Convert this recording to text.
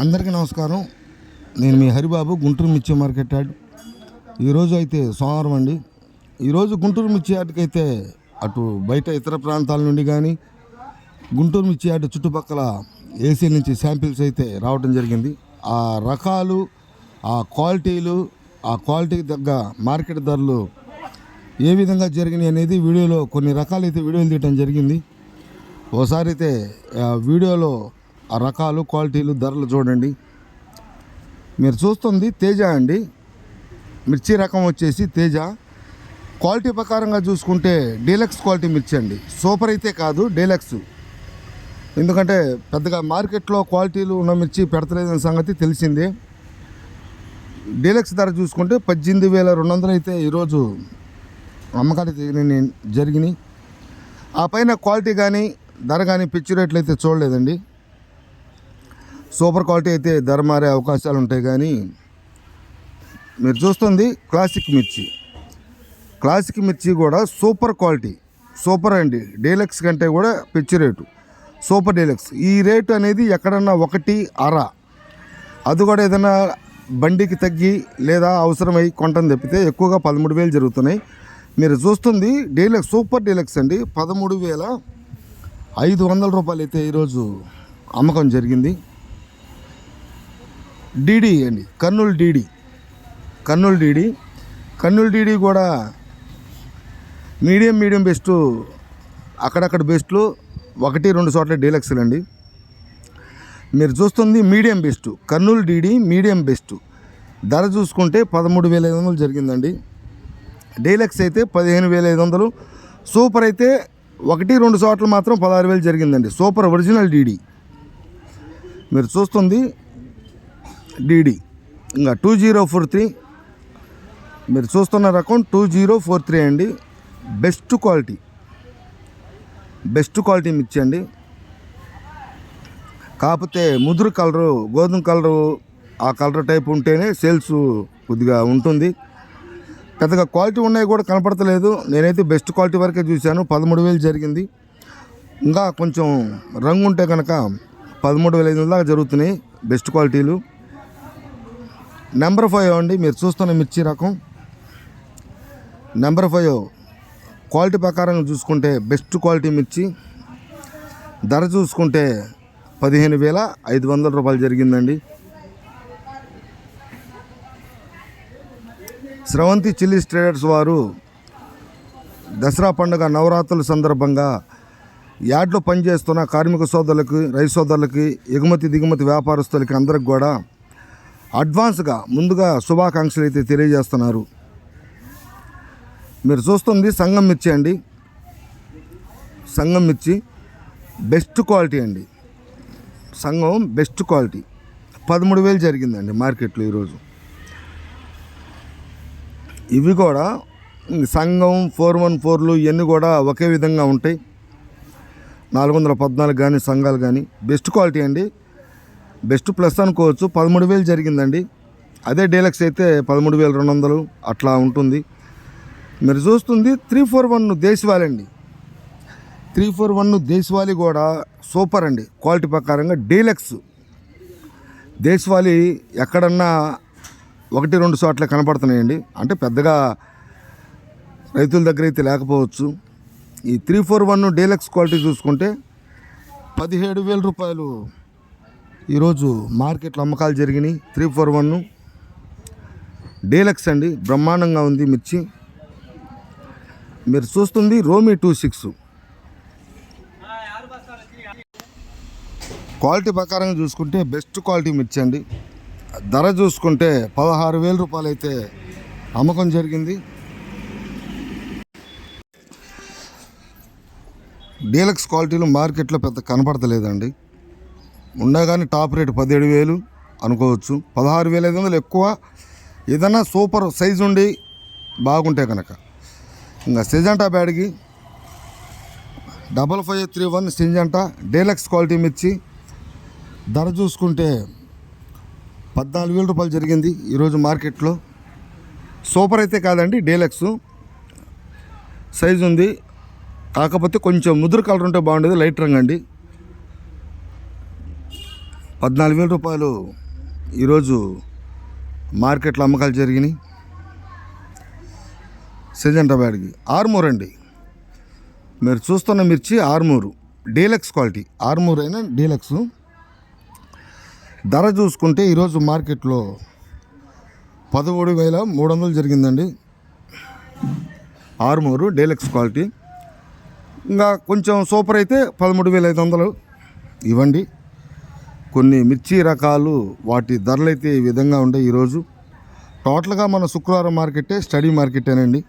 అందరికీ నమస్కారం. నేను మీ హరిబాబు గుంటూరు మిర్చి మార్కెట్ యార్డ్ ఈరోజు అయితే సోమవారం అండి. ఈరోజు గుంటూరు మిర్చి యార్డ్కి అయితే అటు బయట ఇతర ప్రాంతాల నుండి కానీ గుంటూరు మిర్చి యార్డ్ చుట్టుపక్కల ఏసీ నుంచి శాంపిల్స్ అయితే రావడం జరిగింది. ఆ రకాలు ఆ క్వాలిటీలు ఆ క్వాలిటీకి తగ్గ మార్కెట్ ధరలు ఏ విధంగా జరిగినాయి అనేది వీడియోలో కొన్ని రకాలు అయితే వీడియోలు తీయటం జరిగింది. ఓసారి అయితే ఆ వీడియోలో రకాలు క్వాలిటీలు ధరలు చూడండి. మీరు చూస్తుంది తేజ అండి. మిర్చి రకం వచ్చేసి తేజ. క్వాలిటీ ప్రకారంగా చూసుకుంటే డీలక్స్ క్వాలిటీ మిర్చి అండి. సూపర్ అయితే కాదు డీలక్స్. ఎందుకంటే పెద్దగా మార్కెట్లో క్వాలిటీలు ఉన్న మిర్చి పెడతలేదనే సంగతి తెలిసిందే. డీలక్స్ ధర చూసుకుంటే పద్దెనిమిది వేల రెండు వందలు అయితే ఈరోజు అమ్మకాలు జరిగినాయి జరిగినాయి. ఆ పైన క్వాలిటీ కానీ ధర కానీ పిచ్చి రేట్లు అయితే చూడలేదండి. సూపర్ క్వాలిటీ అయితే ధర మారే అవకాశాలు ఉంటాయి కానీ మీరు చూస్తుంది క్లాసిక్ మిర్చి. క్లాసిక్ మిర్చి కూడా సూపర్ క్వాలిటీ సూపర్ అండి. డీలక్స్ కంటే కూడా పిచ్చి రేటు. Super deluxe. ఈ రేటు అనేది ఎక్కడన్నా ఒకటి అర. అది కూడా ఏదైనా బండికి తగ్గి లేదా అవసరమై కొంటని తప్పితే ఎక్కువగా పదమూడు వేలు జరుగుతున్నాయి. మీరు చూస్తుంది డీలక్స్ సూపర్ డీలక్స్ అండి. పదమూడు వేల ఐదు వందల రూపాయలు అయితే ఈరోజు అమ్మకం జరిగింది. డీడీ అండి Kurnool DD. Kurnool DD. Kurnool DD కూడా మీడియం మీడియం బెస్ట్ అక్కడక్కడ బెస్ట్లు ఒకటి రెండు చోట్ల డీలక్స్లు అండి. మీరు చూస్తుంది medium best Kurnool DD medium best. ధర చూసుకుంటే పదమూడు వేల ఐదు వందలు జరిగిందండి. డీలక్స్ అయితే పదిహేను వేల ఐదు వందలు. సూపర్ అయితే ఒకటి రెండు చోట్ల మాత్రం పదహారు వేలు జరిగిందండి. Super original DD. మీరు చూస్తుంది డీడీ ఇంకా టూ జీరో ఫోర్ త్రీ మీరు చూస్తున్న రకం టూ జీరో ఫోర్ త్రీ అండి. Best quality. బెస్ట్ క్వాలిటీ మిర్చి అండి కాకపోతే ముదురు కలరు గోధుమ కలరు ఆ కలర్ టైప్ ఉంటేనే సేల్స్ కొద్దిగా ఉంటుంది. పెద్దగా క్వాలిటీ ఉన్నాయి కూడా కనపడతలేదు. నేనైతే బెస్ట్ క్వాలిటీ వరకే చూశాను. పదమూడు వేలు జరిగింది. ఇంకా కొంచెం రంగు ఉంటే కనుక పదమూడు వేల ఐదు వందల దాకా జరుగుతున్నాయి బెస్ట్ క్వాలిటీలు. నెంబర్ ఫైవ్ అండి మీరు చూస్తున్న మిర్చి రకం. నెంబర్ ఫైవ్ క్వాలిటీ ప్రకారం చూసుకుంటే బెస్ట్ క్వాలిటీ మిర్చి. ధర చూసుకుంటే పదిహేను వేల ఐదు వందల రూపాయలు జరిగిందండి. స్రవంతి చిల్లీస్ ట్రేడర్స్ వారు దసరా పండుగ నవరాత్రుల సందర్భంగా యార్డ్లో పనిచేస్తున్న కార్మిక సోదరులకి రైతు సోదరులకి ఎగుమతి దిగుమతి వ్యాపారస్తులకి అందరికి కూడా అడ్వాన్స్గా ముందుగా శుభాకాంక్షలు అయితే తెలియజేస్తున్నారు. మీరు చూస్తుంది సంగం మిర్చి అండి. సంగం మిర్చి బెస్ట్ క్వాలిటీ అండి. Sangam best quality. పదమూడు వేలు జరిగిందండి మార్కెట్లో ఈరోజు. ఇవి కూడా సంఘం ఫోర్ వన్ ఫోర్లు ఇవన్నీ కూడా ఒకే విధంగా ఉంటాయి. నాలుగు వందల పద్నాలుగు కానీ సంఘాలు కానీ బెస్ట్ క్వాలిటీ అండి. బెస్ట్ ప్లస్ అనుకోవచ్చు. పదమూడు వేలు జరిగిందండి. అదే డీలక్స్ అయితే పదమూడు వేల రెండు వందలు అట్లా ఉంటుంది. మీరు చూస్తుంది త్రీ ఫోర్ వన్ దేశవాళీ అండి. త్రీ ఫోర్ వన్ దేశవాళీ కూడా సూపర్ అండి. క్వాలిటీ ప్రకారంగా డీలక్స్. దేశవాళీ ఎక్కడన్నా ఒకటి రెండు చోట్ల కనపడుతున్నాయండి. అంటే పెద్దగా రైతుల దగ్గర అయితే లేకపోవచ్చు. ఈ three four one deluxe quality చూసుకుంటే పదిహేడు వేల రూపాయలు ఈరోజు మార్కెట్లో అమ్మకాలు జరిగినాయి. త్రీ ఫోర్ వన్ డీలక్స్ అండి బ్రహ్మాండంగా ఉంది మిర్చి. మీరు చూస్తుంది రోమి టూ సిక్స్. క్వాలిటీ ప్రకారంగా చూసుకుంటే బెస్ట్ క్వాలిటీ మిర్చి అండి. ధర చూసుకుంటే పదహారు వేల రూపాయలు అయితే అమ్మకం జరిగింది. డీలక్స్ క్వాలిటీలు మార్కెట్లో పెద్ద కనపడతలేదండి. ఉన్నా కానీ టాప్ రేట్ పదిహేడు వేలు అనుకోవచ్చు. పదహారు వేల ఐదు వందలు ఎక్కువ. ఏదైనా సూపర్ సైజు ఉండి బాగుంటే కనుక ఇంకా Syngenta బ్యాడ్కి double five three one Syngenta deluxe quality మిర్చి. ధర చూసుకుంటే పద్నాలుగు వేల రూపాయలు జరిగింది ఈరోజు మార్కెట్లో. సూపర్ అయితే కాదండి డీలక్స్. సైజు ఉంది. కాకపోతే కొంచెం ముదురు కలర్ ఉంటే బాగుండేది లైట్ రంగు అండి. పద్నాలుగు వేల రూపాయలు ఈరోజు మార్కెట్లో అమ్మకాలు జరిగినాయి. సెజెంటా బ్యాడ్కి ఆర్మూర్ అండి. మీరు చూస్తున్న మిర్చి ఆర్మూరు. Deluxe quality. ఆర్మూర్ అయినా డీలక్స్. ధర చూసుకుంటే ఈరోజు మార్కెట్లో పదమూడు వేల మూడు వందలు జరిగిందండి. Armoor deluxe quality. ఇంకా కొంచెం సూపర్ అయితే పదమూడు వేల ఐదు వందలు ఇవ్వండి. కొన్ని మిర్చి రకాలు వాటి ధరలు అయితే ఈ విధంగా ఉండే ఈరోజు. టోటల్గా మన శుక్రవారం మార్కెటే స్టడీ మార్కెటేనండి.